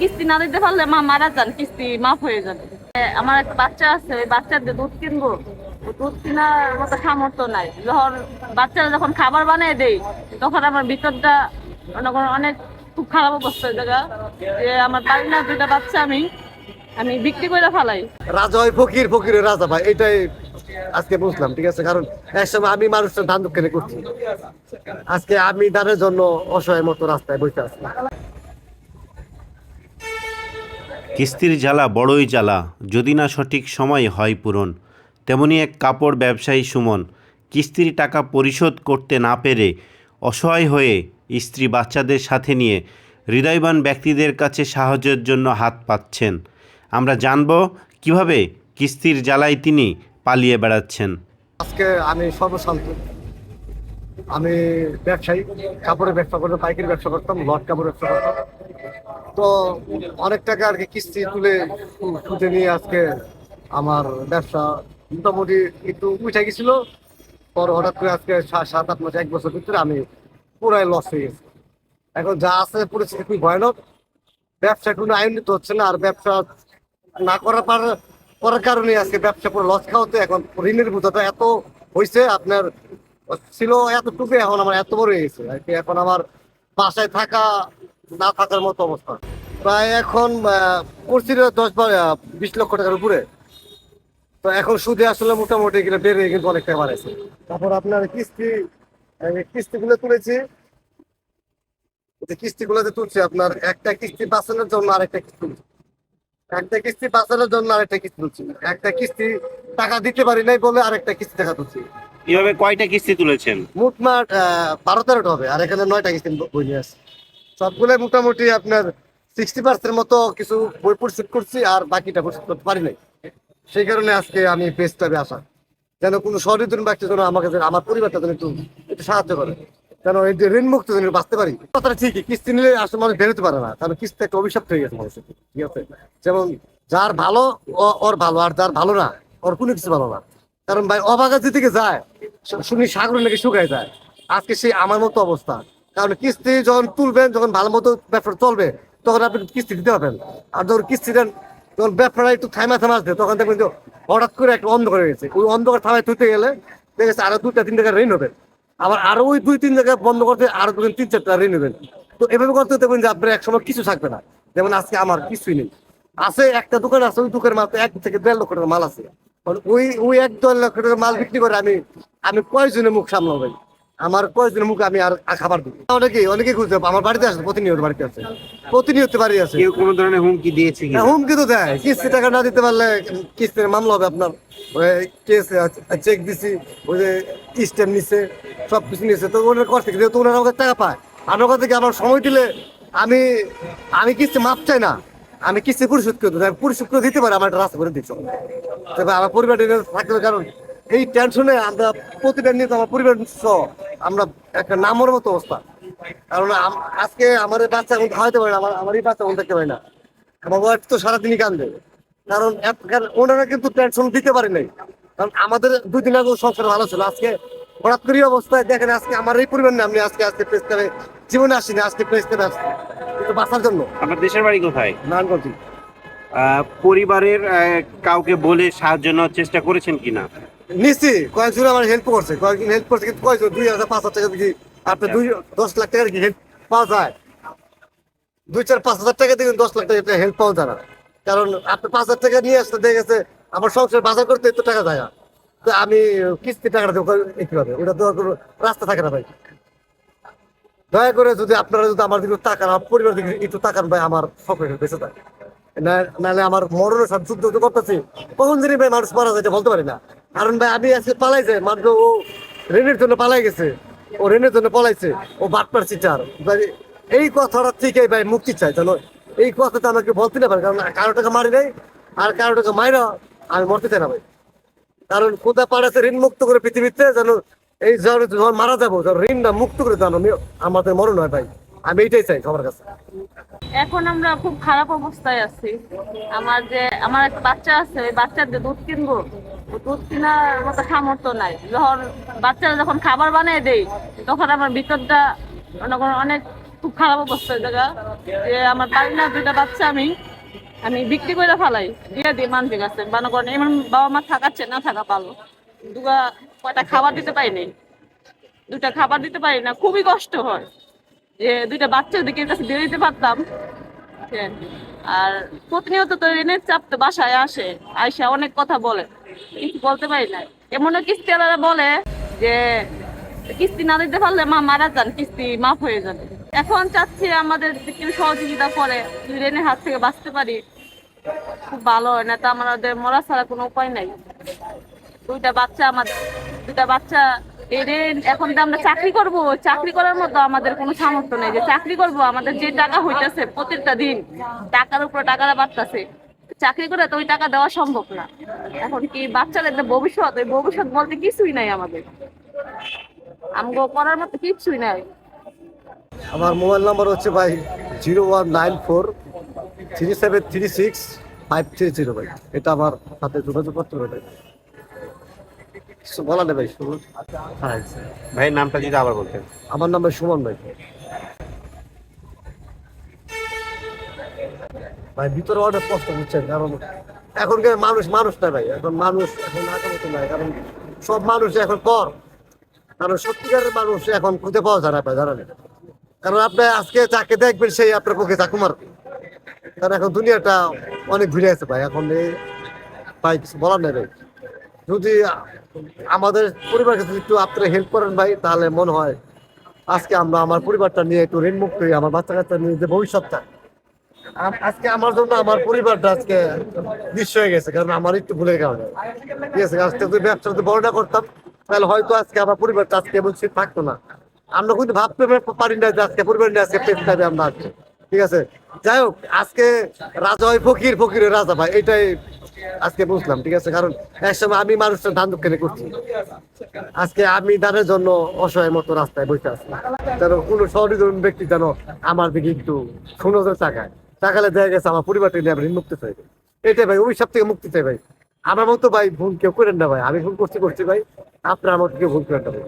কিস্তি না দিতে পারলে মা মারা যান, কিস্তি মাফ হয়ে যাবে। আমার একটা বাচ্চা আছে, ওই বাচ্চার যে দুধ কিনবো দুধ কেনার মতো সামর্থ্য নাই। যখন বাচ্চারা যখন খাবার বানিয়ে দেই, তখন আমার ভিতরটা অনেক খুব খারাপ অবস্থা জায়গা যে আমার পারি না দুইটা বাচ্চা আমি আমি বিক্রি করে ফেলাই। রাজা হয় ফকির, ফকিরের রাজা ভাই, এটাই আজকে বুঝলাম, ঠিক আছে? কারণ একসময় আমি মানুষের ধান দক্ষিণে করছি। আজকে আমি দানের জন্য অসহায় মতো রাস্তায় বসে আছি। কিস্তির জ্বালা বড়ই জ্বালা, যদি না সঠিক সময় হয় পূরণ। তেমনি এক কাপড় ব্যবসায়ী সুমন, কিস্তির টাকা পরিশোধ করতে না পেরে অসহায় হয়ে স্ত্রী বাচ্চাদের সাথে নিয়ে হৃদয়বান ব্যক্তিদের কাছে সাহায্যের জন্য হাত পাচ্ছেন আমরা জানব কীভাবে কিস্তির জ্বালায় তিনি পালিয়ে বেড়াচ্ছেন। আজকে আমি সর্বশান্ত। আমি ব্যবসায়ী, কাপড়ের ব্যবসা করতাম, পাইকারি ব্যবসা করতাম, লট কাপড় ব্যবসা করতাম। তো অনেক টাকা আর কি কিস্তি তুলে সুদে নিয়ে আজকে আমার ব্যবসা মোটামুটি একটু উঠে গেছিল। পর হঠাৎ করে আজকে সাত, আট মাস, এক বছর ভিতরে আমি পুরাই লস হয়ে গেছি। এখন যা আছে পরিস্থিতি খুবই ভয়ানক। ব্যবসা কোনো আইনিত হচ্ছে না, আর ব্যবসা না করার পর করার কারণে আজকে ব্যবসা পুরো লস খাওয়াতে এখন ঋণের বোঝাটা এত হয়েছে আপনার ছিল এতটুকু এখন আমার এত বড় হয়ে গেছে। আর কি এখন আমার বাসায় থাকা না থাকার মতো অবস্থা। প্রায় এখন আহ, করছি দশ বার বিশ লক্ষ টাকার উপরে। তো এখন সুদে আসলে মোটামুটি এগুলো বেড়ে কিন্তু অনেক টাকা বাড়াইছে। তারপর আপনার কিস্তি কিস্তিগুলো তুলেছি যে কিস্তিগুলো যে তুলছি আপনার একটা কিস্তি বাঁচানোর জন্য আরেকটা কিস্তি তুলছি। একটা কিস্তি বাঁচানোর জন্য আরেকটা কিস্তি তুলছি। একটা কিস্তি টাকা দিতে পারি নাই বলে আরেকটা কিস্তি টাকা তুলছি। এভাবে কয়টা কিস্তি তুলেছেন? মোটমাট বারো তেরোটা হবে, আর এখানে নয়টা কিস্তি বই নিয়ে আসছি। সবগুলো মোটামুটি আপনার সিক্সটি পার্সেন্ট মতো কিছু বই পরিশোধ করছি, আর বাকিটা পরিশোধ করতে পারি নাই। সেই কারণে আজকে আমি পেজটাবে আসা যেন কোনো সহৃদন ব্যক্তি যেন আমাকে আমার পরিবারটা যেন একটু একটু সাহায্য করে। যেন এই যে ঋণ মুক্ত যেন বাঁচতে পারি। কথাটা ঠিকই, কিস্তি নিলে আসলে মানুষ বেরোতে পারে না। কারণ কিস্তি একটা অভিশাপ হয়ে গেছে মানুষের। ঠিক আছে? যেমন, যার ভালো ওর ভালো, আর যার ভালো না, ওর কোনো কিছু ভালো না। কারণ ভাই অবাগা যেদিকে যায় শুনি সাগরের নাকি শুকায় যায়। আজকে সেই আমার মতো অবস্থা। কারণ কিস্তি যখন তুলবেন, যখন ভালো মতো ব্যবসা চলবে, তখন আপনি কিস্তি দিতে পারবেন। আর যখন কিস্তি দেন, যখন ব্যবসাটা একটু থাইমা থামা আসবে, তখন দেখবেন যে হঠাৎ করে একটা অন্ধকার হয়ে গেছে। ওই অন্ধকার থামায় তুলতে গেলে দেখেছে আরও দুইটা, তিন টাকা ঋণ হবে। আবার আরও ওই দুই, তিন জায়গায় বন্ধ করতে আরও দুদিন তিন, চারটা ঋণ নেবেন তো এভাবে করতে দেখবেন যে আপনার একসময় কিছু থাকবে না। যেমন আজকে আমার কিছুই নেই। আছে একটা দোকান আছে, ওই দোকানের মাত্র এক থেকে দেড় লক্ষ টাকা মাল আছে। ওই ওই এক দেড় লক্ষ টাকা মাল বিক্রি করে আমি আমি কয়জনের মুখ সামলাবো ভাই? আমার কয়জনের মুখ আমি আর খাবার দিই অনেকে অনেকে খুঁজতে আমার বাড়িতে আসে প্রতিনিয়ত বাড়িতে আছে। প্রতিনিয়ত বাড়ি আছে। কেউ কোনো ধরনের হুমকি দিয়েছে কি হুমকি তো দেয়। কিস্তি টাকা না দিতে পারলে কিস্তির মামলা হবে আপনার। কেস চেক দিছি ওই যে স্টেম নিচ্ছে সব কিছু নিচ্ছে তো ওনার কষ্ট যেহেতু ওনার আমাকে টাকা পায় আমার কাছ থেকে আমার সময় দিলে আমি আমি কিস্তি মাপ চাই না। আমি কিস্তি পরিশোধ করে দেবো পরিশোধ করে দিতে পারি আমার রাস্তা করে দিচ্ছ তবে আমার পরিবার থাকলে কারণ এই টেনশনে আমরা প্রতিটা নিয়ে আমার পরিবার সহ আমরা একটা নামর মতো অবস্থা। কারণ আজকে আমার বাচ্চা এখন খাওয়াতে পারে না, আমার আমার এই বাচ্চা এখন দেখতে পারে না। আমার ওয়াইফ তো সারাদিনই কান্দে। কারণ ওনারা কিন্তু টেনশন দিতে পারে নাই। কারণ আমাদের দুই দিন আগে সংসার ভালো ছিল, আজকে হঠাৎ করে অবস্থায় দেখেন আজকে আমার এই পরিবার না আমি আজকে আজকে প্রেস জীবনে আসিনি, আজকে প্রেস করে আসছি বাঁচার জন্য। আপনার দেশের বাড়ি কোথায়? নারায়ণগঞ্জ। পরিবারের কাউকে বলে সাহায্য নেওয়ার চেষ্টা করেছেন কিনা? নিশ্চি কয়েকজন আমার হেল্প করছে। কয়েকজন হেল্প করছে কিন্তু কয়েকজন দুই হাজার পাঁচ হাজার টাকা দিয়ে আপনার দুই দশ লাখ টাকার কি হেল্প পাওয়া যায়। দুই চার পাঁচ হাজার টাকা দিয়ে দশ লাখ টাকা হেল্প পাওয়া যায় না। কারণ আপনি পাঁচ হাজার টাকা নিয়ে আসতে দেখে গেছে আমার সংসার বাজার করতে এত টাকা যায় না। তো আমি কিস্তি টাকাটা দেবো কীভাবে ওটা দেওয়ার কোনো রাস্তা থাকে না ভাই। দয়া করে যদি আপনারা যদি আমার দিকে তাকান, আমার পরিবার দিকে একটু তাকান ভাই, আমার সকলে বেঁচে থাকে নাহলে আমার মরণের সাথে যুদ্ধ করতেছি, কখন জানি ভাই মানুষ মারা যায় বলতে পারি না। কারণ ভাই, আমি আজকে পালাইছে মানুষ ও ঋণের জন্য পালাই গেছে, ও ঋণের জন্য পালাইছে, ও বাটপার চিটার। এই কথাটা থেকে ভাই, মুক্তি চাই জানো এই কথাটা আমাকে বলতে না পারে, কারণ কারও টাকা মারি নাই, আর কারও টাকা মাইরা আমি মরতে চাই না ভাই। কারণ কোথা পাড়াতে ঋণ মুক্ত করে পৃথিবীতে যেন এই যখন যখন মারা যাব যখন ঋণটা মুক্ত করে জানো আমাদের মরণ হয় ভাই। আমি এইটাই চাই সবার কাছে। এখন আমরা খুব খারাপ অবস্থায় আছি। আমার যে আমার একটা বাচ্চা আছে, ওই বাচ্চার যে দুধ কিনবো দুধ কেনার মতো সামর্থ্য নাই। যখন বাচ্চারা যখন খাবার বানিয়ে দেই, তখন আমার ভিতরটা অনেক খুব খারাপ অবস্থা জায়গা। যে আমার বাড়ি না দুইটা বাচ্চা আমি আমি বিক্রি করে ফেলাই, দিয়ে দিই মানুষের কাছে মনে করেন, এমন বাবা মা থাকাচ্ছে, না থাকা পালো দুগা কয়টা খাবার দিতে পারি নাই দুইটা খাবার দিতে পারি না, খুবই কষ্ট হয়। যে দুইটা বাচ্চা ওদিকে কাছে দিয়ে দিতে পারতাম। আর প্রতিনিয়ত তো ঋণের চাপ তো বাসায় আসে আইসা অনেক কথা বলে, কিন্তু বলতে পারি না। এমনও কিস্তিওয়ালারা বলে যে, কিস্তি না দিতে পারলে মা মারা যান, কিস্তি মাফ হয়ে যাবে। এখন চাচ্ছি আমাদের কেউ সহযোগিতা করে ঋণের হাত থেকে বাঁচতে পারি, খুব ভালো হয়, না তো আমাদের মরা ছাড়া কোনো উপায় নাই। দুইটা বাচ্চা আমাদের দুইটা বাচ্চা এখন তো আমরা চাকরি করব। চাকরি করার মতো আমাদের কোনো সামর্থ্য নেই যে চাকরি করব। আমাদের যে টাকা হইতেছে প্রত্যেকটা দিন, টাকার উপর টাকাটা বাড়তেছে। চাকরি করে তো ওই টাকা দেওয়া সম্ভব না। এখন কি বাচ্চাদের যে ভবিষ্যৎ? ওই ভবিষ্যৎ বলতে কিছুই নাই আমাদের। আমগো করার মতো কিছুই নাই। আমার মোবাইল নাম্বার হচ্ছে ভাই zero one nine four three seven three six five three zero ভাই। এটা আমার সাথে যোগাযোগ করতে হবে কিছু বলা নেই ভাই শুনুন। হ্যাঁ ভাইয়ের নামটা যদি আবার বলতেন। আমার নাম ভাই সুমন ভাই। ভাই ভিতরে অনেক কষ্ট হচ্ছে কারণ এখনকার মানুষ মানুষ না ভাই এখন মানুষ এখন নাই কারণ সব মানুষ এখন কর। কারণ সত্যিকারের মানুষ এখন খুঁজে পাওয়া যায় না ভাই জানেন? কারণ আপনি আজকে যাকে দেখবেন সেই আপনার পক্ষে চাকু মারবে কারণ এখন দুনিয়াটা অনেক ঘুরে আছে ভাই এখন ভাই কিছু বলার নেই ভাই। যদি আমাদের পরিবারকে যদি একটু আপনারা হেল্প করেন ভাই, তাহলে মনে হয় আজকে আমরা আমার পরিবারটা নিয়ে একটু ঋণ মুক্ত হই আমার বাচ্চা কাচ্চা নিয়ে যে ভবিষ্যৎটা আজকে আমার জন্য আমার পরিবারটা আজকে নিঃস্ব হয়ে গেছে, কারণ আমার একটু ভুলের কারণে। ঠিক আছে, আজকে যদি ব্যবসা যদি বড় করতাম, তাহলে হয়তো আজকে আমার পরিবারটা আজকে এমন শীত থাকতো না। আমরা কিন্তু ভাবতে পারি না যে আজকে পরিবার নিয়ে আজকে পেট খাবে আমরা আজকে ঠিক আছে, যাই হোক, আজকে রাজা হয় ফকির, ফকিরের রাজা ভাই, এটাই আজকে বুঝলাম, ঠিক আছে? কারণ একসময় আমি মানুষের ধান দক্ষিণে করছি। আজকে আমি দানের জন্য অসহায় মতো রাস্তায় বসে আছি। যেন কোনো সহযোগী ব্যক্তি যেন আমার দিকে একটু সুনজর তাকায়। তাকালে দেখা গেছে আমার পরিবারটা নিয়ে আমি মুক্তি চাই এটাই ভাই, অভিশাপ থেকে মুক্তি চাই ভাই। আমার মতো ভাই ভুল কেউ করেন না ভাই। আমি ভুল করছি করছি ভাই। আপনার আমার কেউ ভুল করেন না ভাই।